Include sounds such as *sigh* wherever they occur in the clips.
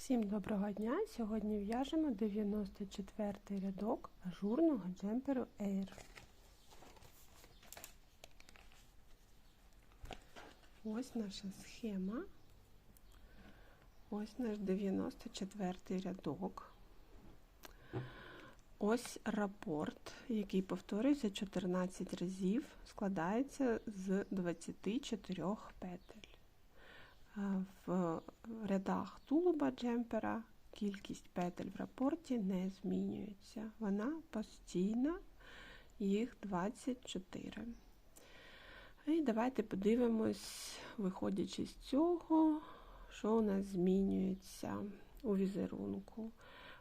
Всім доброго дня! Сьогодні в'яжемо 94 рядок ажурного джемперу Air. Ось наша схема. Ось наш 94 рядок. Ось рапорт, який повторюється 14 разів, складається з 24 петель. В рядах тулуба джемпера кількість петель в рапорті не змінюється. Вона постійна, їх 24. І давайте подивимось, виходячи з цього, що у нас змінюється у візерунку.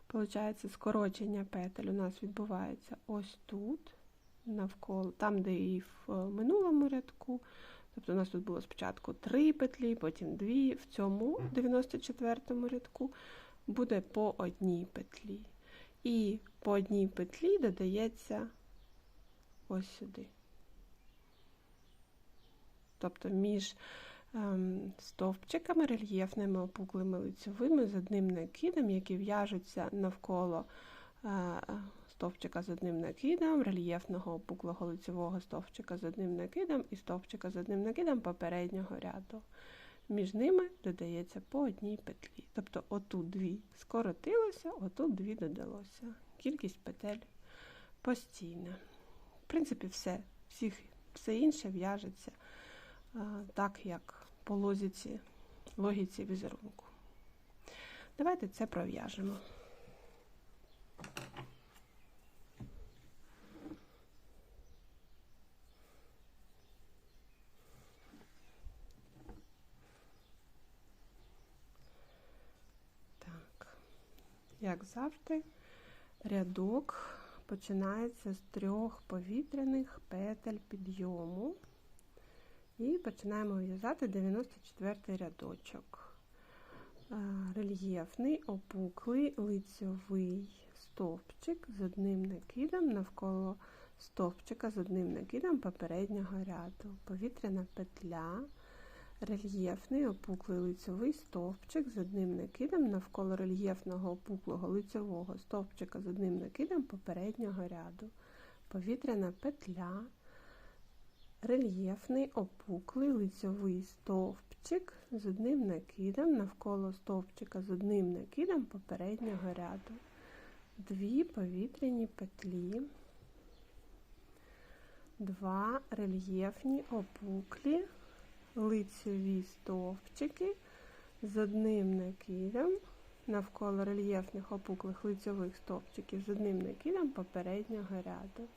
Получається, скорочення петель у нас відбувається ось тут, навколо, там, де і в минулому рядку. Тобто у нас тут було спочатку 3 петлі, потім 2. В цьому 94 му рядку буде по одній петлі. І по одній петлі додається ось сюди. Тобто між ем, стовпчиками рельєфними опуклими лицьовими з одним накидом, які в'яжуться навколо е, стовпчика з одним накидом, рельєфного опуклого лицевого стовпчика з одним накидом і стовпчика з одним накидом попереднього ряду. Між ними додається по одній петлі. Тобто отут дві скоротилося, отут дві додалося. Кількість петель постійна. В принципі, все, всіх, все інше в'яжеться так, як по лозіці, логіці візерунку. Давайте це пров'яжемо. Як завжди, рядок починається з трьох повітряних петель підйому. І починаємо в'язати 94 рядочок. Рельєфний, опуклий, лицьовий стовпчик з одним накидом навколо стовпчика з одним накидом попереднього ряду. Повітряна петля рельєфний опуклий лицьовий стовпчик з одним накидом навколо рельєфного опуклого лицьового стовпчика з одним накидом попереднього ряду, повітряна петля, рельєфний опуклий лицьовий стовпчик з одним накидом навколо стовпчика з одним накидом попереднього ряду, дві повітряні петлі. Два рельєфні опуклі лицеві стовпчики з одним накидом навколо рельєфних опуклих лицьових стовпчиків з одним накидом попереднього ряду,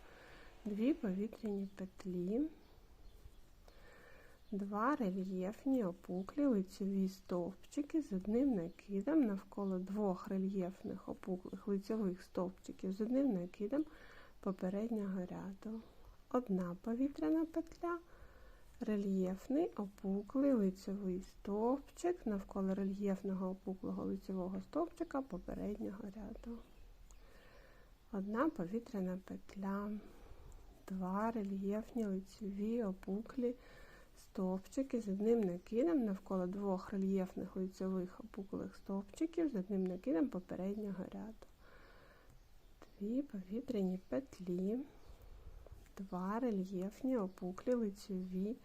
дві повітряні петлі, два рельєфні опуклі лицеві стовпчики з одним накидом навколо двох рельєфних опуклих лицьових стовпчиків з одним накидом попереднього ряду, одна повітряна петля рельєфний опуклий лицевий стовпчик навколо рельєфного опуклого лицевого стовпчика попереднього ряду. Одна повітряна петля, два рельєфні лицеві опуклі стовпчики з одним накидом навколо двох рельєфних лицевих опуклих стовпчиків з одним накидом попереднього ряду. Дві повітряні петлі два рельєфні опуклі лицьові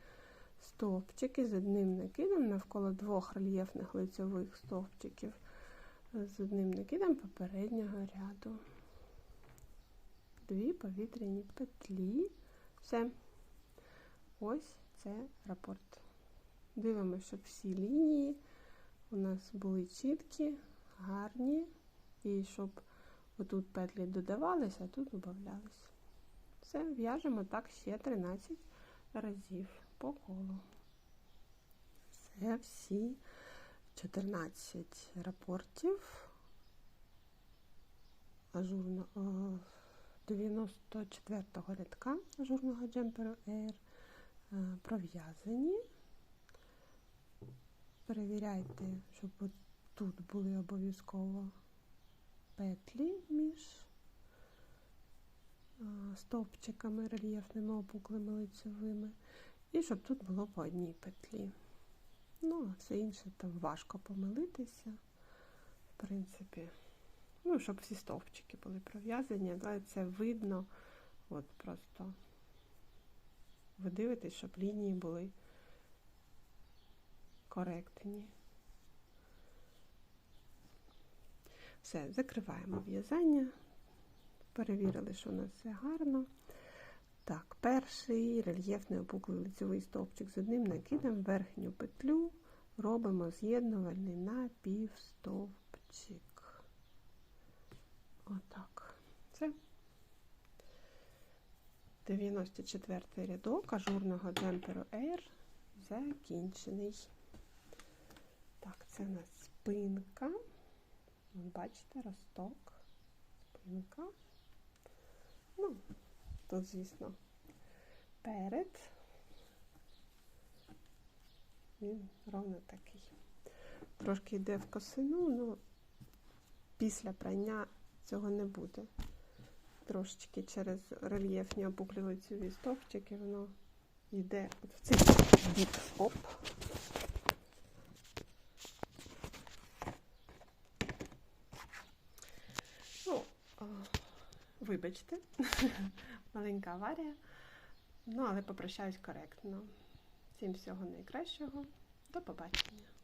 стовпчики з одним накидом навколо двох рельєфних лицьових стовпчиків з одним накидом попереднього ряду. Дві повітряні петлі. Все. Ось це рапорт. Дивимося, щоб всі лінії у нас були чіткі, гарні, і щоб отут петлі додавалися, а тут додавалися. Все, в'яжемо так ще 13 разів по колу. Це всі 14 рапортів ажурно, 94-го рядка ажурного джемперу Air е, пров'язані. Перевіряйте, щоб тут були обов'язково петлі між стовпчиками рельєфними опуклими лицевими, і щоб тут було по одній петлі. Ну, а все інше там важко помилитися. В принципі, ну, щоб всі стовпчики були пров'язані, але це видно, от просто ви дивитесь, щоб лінії були коректні. Все, закриваємо в'язання. Перевірили, що у нас все гарно. Так, перший рельєфний опуклий лицевий стовпчик з одним накидом, верхню петлю робимо з'єднувальний напівстовпчик. Отак. Це 94 рядок ажурного джемперу Air закінчений. Так, це у нас спинка. Бачите, росток, спинка. Ну, тут, звісно, перед. Він ровно такий. Трошки йде в косину, але після прання цього не буде. Трошечки через рельєфні опуклі лицеві стовпчики воно йде от в цей бік. Оп. Ну, а, вибачте, *laughs* маленька аварія. Ну, але попрощаюсь коректно. Всім всього найкращого. До побачення.